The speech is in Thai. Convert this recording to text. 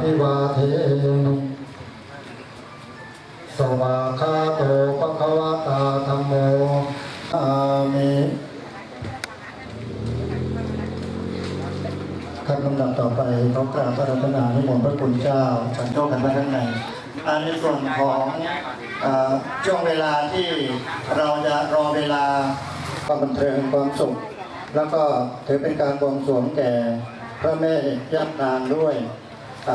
ภิวาเทนสวาคาโตปะคะวะตาธัมโมอามิขั้นลำดับต่อไปเขอกราบพระรัตนานิมนต์พระคุณเจ้าฉันโตกันไว้ข้างในอันในส่วนของอช่วงเวลาที่เราจะรอเวลาความบันเทิงความสุข แล้วก็ถือเป็นการบวงสรวงแก่พระแม่ย่านางด้วย อ่